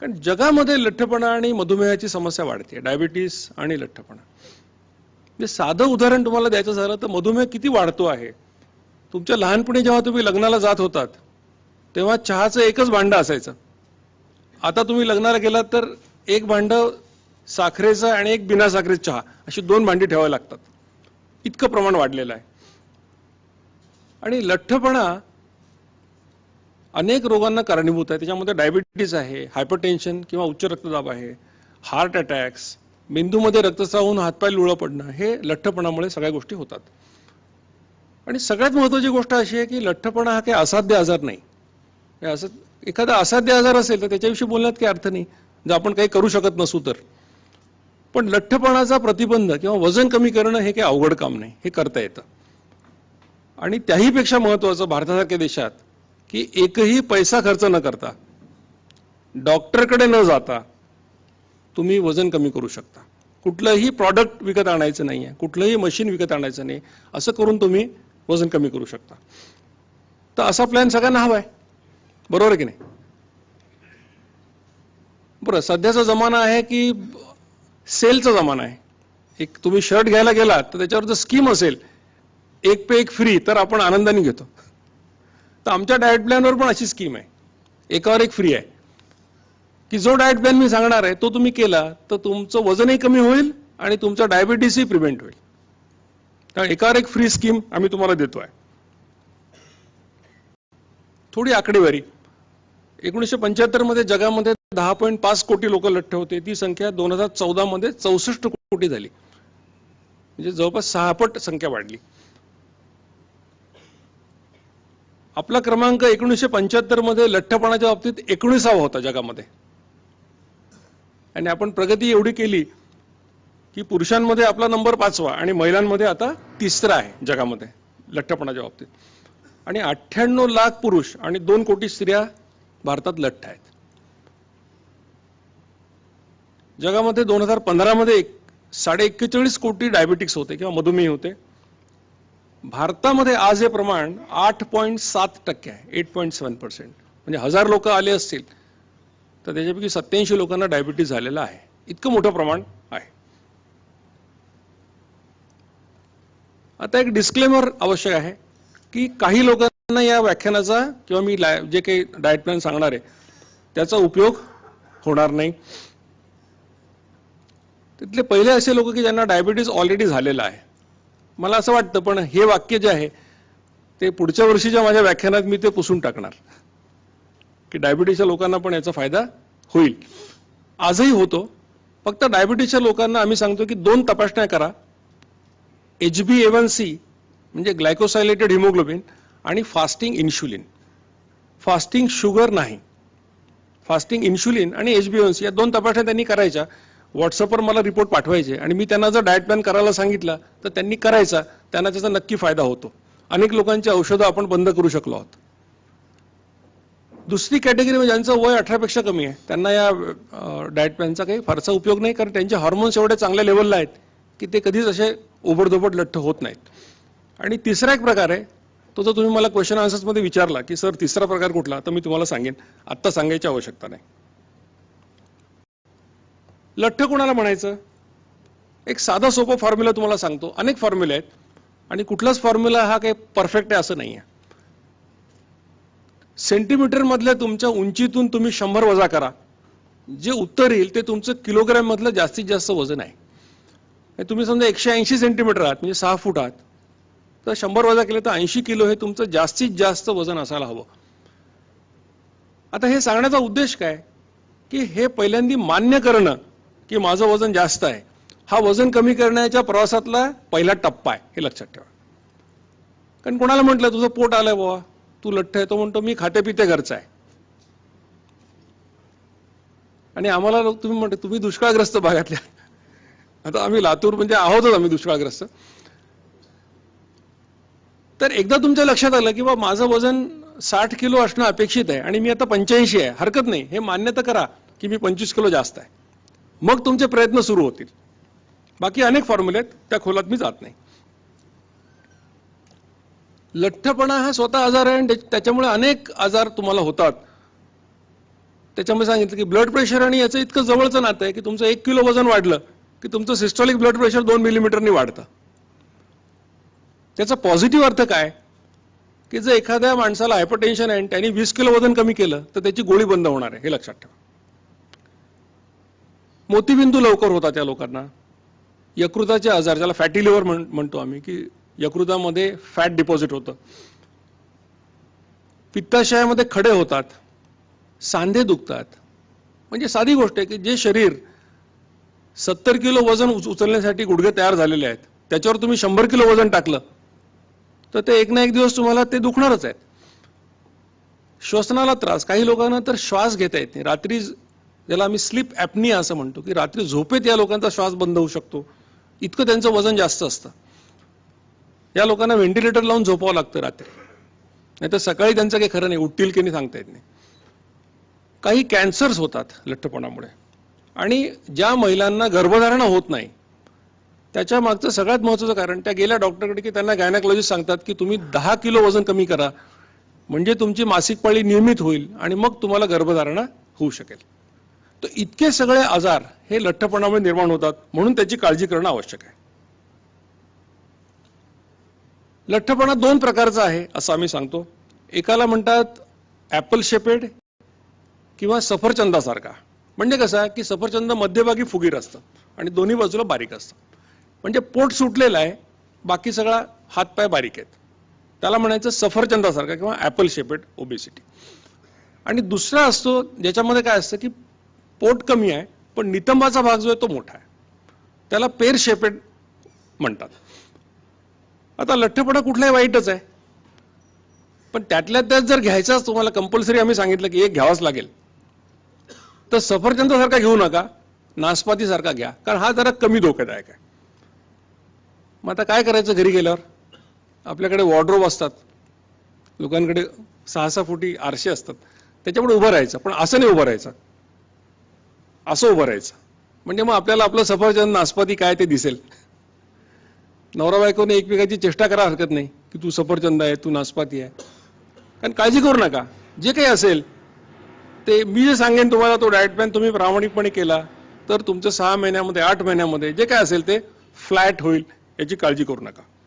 कारण जगामध्ये लठ्ठपणा आणि मधुमेहाची समस्या वाढते डायबिटीस आणि लठ्ठपणा. म्हणजे साधं उदाहरण तुम्हाला द्यायचं झालं तर मधुमेह किती वाढतो आहे? तुमच्या लहानपणी जेव्हा तुम्ही लग्नाला जात होतात तेव्हा चहाचं एकच भांडं असायचं. आता तुम्ही लग्नाला गेलात तर एक भांडं साखरेचं आणि एक बिना साखरेचं चहा अशी दोन भांडी ठेवावी लागतात. इतकं प्रमाण वाढलेलं आहे. आणि लठ्ठपणा अनेक रोगांना कारणीभूत आहे. त्याच्यामध्ये डायबिटीज आहे हायपरटेन्शन किंवा उच्च रक्तदाब आहे हार्ट अटॅक्स मेंदूमध्ये रक्तस्राव होऊन हातपाय लुळं पडणं हे लठ्ठपणामुळे सगळ्या गोष्टी होतात. आणि सगळ्यात महत्वाची गोष्ट अशी आहे की लठ्ठपणा हा काही असाध्य आजार नाही. हे असं एखादा असाध्य आजार असेल तर त्याच्याविषयी बोलण्यात काही अर्थ नाही. जर आपण काही करू शकत नसू तर. पण लठ्ठपणाचा प्रतिबंध किंवा वजन कमी करणं हे काही अवघड काम नाही. हे करता येतं. आणि त्याहीपेक्षा महत्वाचं भारतासारख्या देशात की एकही पैसा खर्च न करता डॉक्टरकडे न जाता तुम्ही वजन कमी करू शकता. कुठलंही प्रॉडक्ट विकत आणायचं नाही आहे कुठलंही मशीन विकत आणायचं नाही असं करून तुम्ही वजन कमी करू शकता. तर असा प्लॅन सगळ्यांना हवा आहे बरोबर आहे की नाही? बरं सध्याचा जमाना आहे की सेलचा जमाना आहे. एक तुम्ही शर्ट घ्यायला गेलात तर त्याच्यावर जर स्कीम असेल एक पे एक फ्री तर आपण आनंदाने घेतो. तर आमच्या डायट प्लॅनवर पण अशी स्कीम आहे. एकावर एक फ्री आहे. की जो डायट प्लॅन मी सांगणार आहे तो तुम्ही केला तर तुमचं वजनही कमी होईल आणि तुमचा डायबिटीसही प्रिव्हेंट होईल. तर एकावर एक फ्री स्कीम आम्ही तुम्हाला देतो आहे थोडी आकडेवारी. एकोणीसशे पंच्याहत्तरमध्ये जगामध्ये दहा पॉईंट पाच कोटी लोक लठ्ठ होते. ती संख्या दोन हजार चौदा मध्ये चौसष्ट कोटी झाली. म्हणजे जवळपास सहापट संख्या वाढली. आपला क्रमांक एकोणीसशे पंच्याहत्तरमध्ये लठ्ठपणाच्या बाबतीत एकोणीसावा होता जगामध्ये. आणि आपण प्रगती एवढी केली की पुरुषांमध्ये आपला नंबर पाचवा आणि महिलांमध्ये आता तिसरा आहे जगामध्ये लठ्ठपणाच्या बाबतीत. आणि अठ्ठ्याण्णव लाख पुरुष आणि दोन कोटी स्त्रिया भारतात लठ्ठ आहेत. जगामध्ये दोन हजार पंधरामध्ये एक साडे एक्केचाळीस कोटी डायबिटिक्स होते किंवा मधुमेह होते. भारतामध्ये आज हे प्रमाण आठ पॉईंट सात टक्के आहे एट पॉईंट सेवन पर्सेंट. म्हणजे हजार लोक आले असतील तर त्याच्यापैकी सत्याऐंशी लोकांना डायबिटीज झालेला आहे. इतकं मोठं प्रमाण आहे. आता एक डिस्क्लेमर आवश्यक आहे की काही लोकांना या व्याख्यानाचा किंवा मी जे काही डाएट प्लॅन सांगणार आहे त्याचा उपयोग होणार नाही. तिथले पहिले असे लोक की ज्यांना डायबिटीज ऑलरेडी झालेला आहे मला असं वाटतं पण हे वाक्य जे आहे ते पुढच्या वर्षीच्या माझ्या व्याख्यानात मी ते पुसून टाकणार. की डायबिटीसच्या लोकांना पण याचा फायदा होईल. आजही होतो. फक्त डायबिटीसच्या लोकांना आम्ही सांगतो की दोन तपासण्या करा. एच बी एवन सी म्हणजे ग्लायकोसायलेटेड हिमोग्लोबिन आणि फास्टिंग इन्शुलिन फास्टिंग शुगर नाही. फास्टिंग इन्शुलिन आणि H B A one C या दोन तपासण्या त्यांनी करायच्या. व्हॉट्सअपवर मला रिपोर्ट पाठवायचे आणि मी त्यांना जर डाएट प्लॅन करायला सांगितला तर त्यांनी करायचा त्यांना त्याचा नक्की फायदा होतो. अनेक लोकांची औषधं आपण बंद करू शकलो आहोत. दुसरी कॅटेगरी म्हणजे ज्यांचं वय अठरापेक्षा कमी आहे त्यांना या डाएट प्लॅनचा काही फारसा उपयोग नाही कारण त्यांचे हॉर्मोन्स एवढे चांगल्या लेवलला आहेत की ते कधीच असे ओबडधोबड लठ्ठ होत नाहीत. आणि तिसरा एक प्रकार आहे तो जर तुम्ही मला क्वेश्चन आन्सर्समध्ये विचारला की सर तिसरा प्रकार कुठला? तर मी तुम्हाला सांगेन. आत्ता सांगायची आवश्यकता नाही. लठ्ठ कोणाला म्हणायचं? एक साधा सोपं फॉर्म्युला तुम्हाला सांगतो. अनेक फॉर्म्युले आहेत. आणि कुठलाच फॉर्म्युला हा काही परफेक्ट आहे असं नाही आहे सेंटीमीटर मधल्या तुमच्या उंचीतून तुम्ही शंभर वजा करा. जे उत्तर येईल ते तुमचं किलोग्रॅम मधलं जास्तीत जास्त वजन आहे. हे तुम्ही समजा एकशे ऐंशी सेंटीमीटर आहात म्हणजे सहा फूट आहात. तर शंभर वजा केले तर ऐंशी किलो हे तुमचं जास्तीत जास्त वजन असायला हवं. आता हे सांगण्याचा उद्देश काय? की हे पहिल्यांदा मान्य करणं की माझं वजन जास्त आहे. हा वजन कमी करण्याच्या प्रवासातला पहिला टप्पा आहे. हे लक्षात ठेवा. कारण कोणाला म्हटलं तुझं पोट आलंय बाबा तू लठ्ठ आहे. तो म्हणतो मी खाते पिते घरचा आहे. आणि आम्हाला लोक तुम्ही म्हणते तुम्ही दुष्काळग्रस्त भागातल्या. आता आम्ही लातूर म्हणजे आहोतच आम्ही दुष्काळग्रस्त. तर एकदा तुमच्या लक्षात आलं की बा माझं वजन साठ किलो असणं अपेक्षित आहे आणि मी आता पंच्याऐंशी आहे. हरकत नाही. हे मान्य तर करा की मी पंचवीस किलो जास्त आहे. मग तुमचे प्रयत्न सुरू होतील. बाकी अनेक फॉर्म्युले आहेत त्या खोलात मी जात नाही. लठ्ठपणा हा स्वतः आजार आहे आणि त्याच्यामुळे अनेक आजार तुम्हाला होतात. त्याच्यामध्ये सांगितलं की ब्लड प्रेशर आणि याचं इतकं जवळचं नातं आहे की तुमचं एक किलो वजन वाढलं की तुमचं सिस्टॉलिक ब्लड प्रेशर दोन मिलीमीटरनी वाढतं. त्याचा पॉझिटिव्ह अर्थ काय? की जर एखाद्या माणसाला हायपरटेन्शन आहे आणि त्यांनी वीस किलो वजन कमी केलं तर त्याची गोळी बंद होणार आहे हे लक्षात ठेवा. मोतीबिंदू लवकर होतात त्या लोकांना. यकृताचे आजार ज्याला फॅटी लिव्हर म्हणतो आम्ही की यकृतामध्ये फॅट डिपॉझिट होतं. पित्ताशयामध्ये खडे होतात सांधे दुखतात. म्हणजे साधी गोष्ट आहे की जे शरीर सत्तर किलो वजन उचलण्यासाठी गुडघे तयार झालेले आहेत त्याच्यावर तुम्ही शंभर किलो वजन टाकलं तर ते एक ना एक दिवस तुम्हाला ते दुखणारच आहेत. श्वसनाला त्रास काही लोकांना तर श्वास घेता येत नाही. रात्री ज्याला आम्ही स्लीप ॲपनिया असं म्हणतो की रात्री झोपेत या लोकांचा श्वास बंद होऊ शकतो. इतकं त्यांचं वजन जास्त असतं. या लोकांना व्हेंटिलेटर लावून झोपावं लागतं रात्री. नाही तर सकाळी त्यांचं काही खरं नाही उठतील की नाही सांगता येत नाही. काही कॅन्सर्स होतात लठ्ठपणामुळे. आणि ज्या महिलांना गर्भधारणा होत नाही त्याच्या मागचं सगळ्यात महत्त्वाचं कारण त्या गेल्या डॉक्टरकडे की त्यांना गायनाकॉलॉजिस्ट सांगतात की तुम्ही दहा किलो वजन कमी करा. म्हणजे तुमची मासिक पाळी नियमित होईल आणि मग तुम्हाला गर्भधारणा होऊ शकेल. तर इतके सगळे आजार हे लठ्ठपणामुळे निर्माण होतात म्हणून त्याची काळजी करणं आवश्यक आहे. लठ्ठपणा दोन प्रकारचा आहे असं आम्ही सांगतो. एकाला म्हणतात ऍपल शेपेड किंवा सफरचंदासारखा म्हणजे कसं आहे की सफरचंद मध्यभागी फुगीर असतं आणि दोन्ही बाजूला बारीक असतं. म्हणजे पोट सुटलेलं आहे बाकी सगळा हातपाय बारीक आहेत. त्याला म्हणायचं सफरचंदासारखा किंवा ऍपल शेपेड ओबेसिटी. आणि दुसरा असतो ज्याच्यामध्ये काय असतं की पोट कमी आहे पण नितंबाचा भाग जो आहे तो मोठा आहे. त्याला पेर शेपेड म्हणतात. आता लठ्ठपणा कुठलाही वाईटच आहे. पण त्यातल्या त्यात जर घ्यायचाच तुम्हाला कंपल्सरी आम्ही सांगितलं की एक घ्यावाच लागेल. तर सफरचंदासारखा घेऊ नका नासपातीसारखा घ्या कारण हा जरा कमी धोकादायक आहे. मग आता काय करायचं घरी गेल्यावर? आपल्याकडे वॉर्ड्रोब असतात. लोकांकडे सहा सहा फुटी आरसे असतात. त्याच्यामुळे उभं राहायचं पण असं नाही उभं राहायचं. असं उभं राहायचं. म्हणजे मग आपल्याला आपलं सफरचंद नासपाती काय ते दिसेल. नवरा बायकोने एकमेकाची चेष्टा करा हरकत नाही की तू सफरचंद आहे तू नासपाती आहे. कारण काळजी करू नका. जे काही असेल ते मी जे सांगेन तुम्हाला तो डायट प्लॅन तुम्ही प्रामाणिकपणे केला तर तुमचं सहा महिन्यामध्ये आठ महिन्यामध्ये जे काय असेल ते फ्लॅट होईल याची काळजी करू नका.